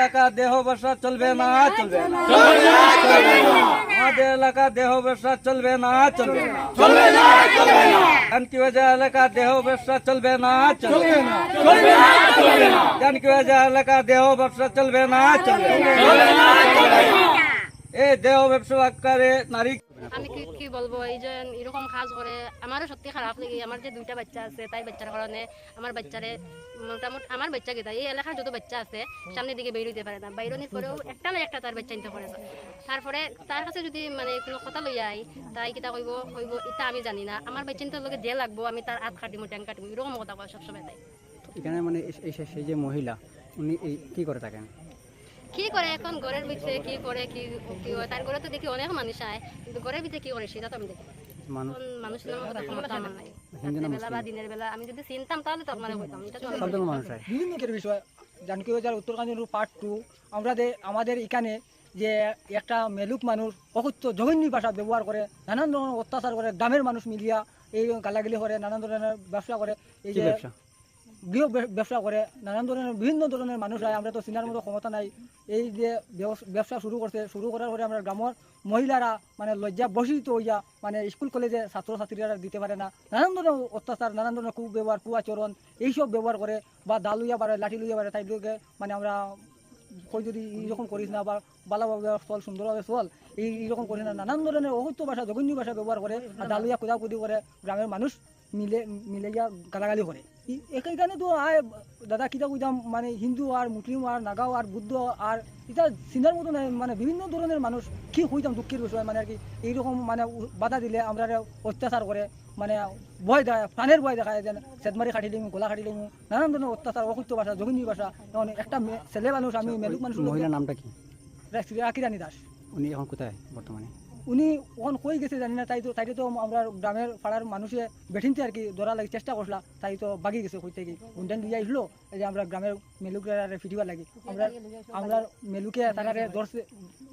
এলাকা দেহ ব্যবসা চলবে না চলবে না। আমাদের এলাকা দেহ ব্যবসা চলবে না চলবে না। জানকি বাজার এলাকা দেহ ব্যবসা চলবে না চলবে না। জানকি বাজার এলাকা দেহ ব্যবসা চলবে না চলবে না। এই দেহ ব্যবসা করে নারী আমি কি কি বলব, এই যে এরকম কাজ করে, আমারও সত্যি খারাপ লাগে। আমার যে দুইটা বাচ্চা আছে, তাই বাচ্চার কারণে আমার বাচ্চারে মোটামুটি, আমার বাচ্চা গেতা এই এলাকার যত বাচ্চা আছে, সামনের দিকে বের হইতে পারে না। বাইরনির পরেও একটা না একটা তার বাচ্চা নিতে পারে না। তারপরে তার কাছে যদি মানে কোনো কথা লই আই, তাই কিতা কইব কইব, এটা আমি জানি না। আমার বাচ্চা নিতে লগে যে লাগবো, আমি তার হাত কাটিমু, ট্যাং কাটিমু, এরকম কথা কয় সবসময় তাই। এখানে মানে সেই যে মহিলা, উনি এই, কি করে থাকেন? কি করে এখন ঘরের ভিতরে কি করে কি কি হয়? তার ঘরে তো দেখি অনেক মানুষ আয় কিন্তু ঘরের ভিতরে কি করে সেটা তো আমি দেখি মানুষ এখন মানুষের নামে কথা ক্ষমতা আমার নাই। হিন্দু না রাত্রেবেলা বা দিনের বেলা আমি যদি চিনতাম তাহলে তো আপনারা কইতাম এটা তো আমি সব ধরনের মানুষ বিভিন্ন দিকের বিষয়। জানকী বাজার উত্তরকান্দির পার্ট টু আমরা আমাদের এখানে যে একটা মেলুক মানুষ অকথ্য জঘন্য ভাষা ব্যবহার করে নানান ধরনের অত্যাচার করে গ্রামের মানুষ মিলিয়া এই গালাগালি করে নানান ধরনের ব্যবসা করে এই যে গৃহ ব্যবসা করে, নানান ধরনের, বিভিন্ন ধরনের মানুষ হয় আমরা তো চিনার মতো ক্ষমতা নাই। এই যে ব্যবস- শুরু করছে, শুরু করার পরে আমরা গ্রামের মহিলারা মানে লজ্জা বসিত হইয়া মানে স্কুল, কলেজে ছাত্রছাত্রীরা দিতে পারে না। নানান ধরনের অত্যাচার, নানান ধরনের কু ব্যবহার কুয়াচরণ এইসব ব্যবহার করে বা দা লইয়া পারে, লাঠি লইয়া পারে, তাই লোকে মানে আমরা কই যদি এইরকম করিস না বা ভালোভাবে চল, সুন্দরভাবে চল, এই এইরকম করিস না। নানান ধরনের অসত্য ভাষা, জঘন্য ভাষা ব্যবহার করে আর দালুইয়া কুদাকুদি করে গ্রামের মানুষ। মিলে মিলে গিয়া গালাগালি করে। এখানে তো দাদা কিতা কইতাম মানে হিন্দু আর মুসলিম আর নাগাও আর বুদ্ধ আর এটা চিনার মতো নাই মানে বিভিন্ন ধরনের মানুষ কি হইতাম দুঃখের বিষয় মানে আর কি এইরকম মানে বাধা দিলে আমরা অত্যাচার করে মানে ভয় দেখায় প্রাণের ভয় দেখায় যেন সেদমারি কাটি দিমু গোলা কাটি দিমু নানান ধরনের অত্যাচার অসত্য ভাষা জঘন্য ভাষা যেমন একটা ছেলে মানুষ আমি মেলুক মানুষ মহিলার নামটা কি? রাকিরানি দাস। উনি এখন কোথায় বর্তমানে? উনি ওখান কই গেছে জানি না, তাই তো তাই তো আমরা গ্রামের পাড়ার মানুষে বেঠিনতে আর কি ধরা লাগে, চেষ্টা করলা তাই তো বাগি গেছে কই থেকে। উন্ডান দিয়ে আসলো যে আমরা গ্রামের মেলুকে ফিটিবার লাগি। আমরা আমরা মেলুকে তারারে ধরতে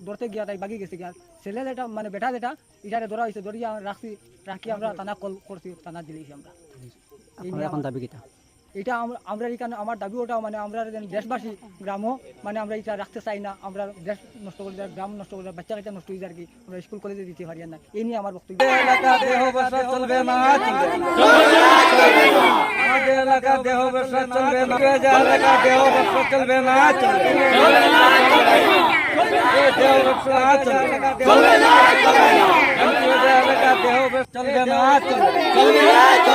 ধরতে গিয়া তাই বাগি গেছে গিয়া। ছেলে যেটা মানে বেটা যেটা এটারে ধরা হয়েছে ধরিয়া রাখছি, রাখি আমরা থানা কল করছি, থানা দিলেছি আমরা। এখন দাবি কিতা? এটা আমরা এখানে আমার দাবি ওটাও মানে আমরা দেশবাসী গ্রামও মানে আমরা এটা রাখতে চাই না আমরা দেশ নষ্ট করে দেয় গ্রাম নষ্ট করে দেয় বাচ্চা কাচ্চা নষ্ট হয়ে যায় আর কি আমরা স্কুল কলেজে দিতে পারি না এই নিয়ে আমার বক্তব্য চলবে না চলবে না চলবে না দেহ ব্যবসা চলবে না চলবে না দেহ ব্যবসা চলবে না চলবে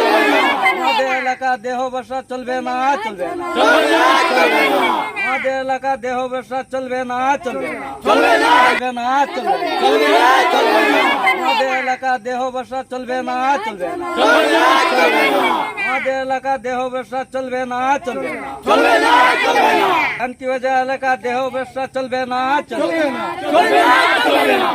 না এলাকা দেহ ব্যবসা চলবে না চলবে না আমাদের এলাকা দেহ ব্যবসা চলবে না চলবে না চলবে না চলবে আমাদের এলাকা দেহ ব্যবসা চলবে না চলবে না আমাদের এলাকা দেহ ব্যবসা চলবে না চলবে না শান্তি বাজার এলাকা দেহ ব্যবসা চলবে না চলবে না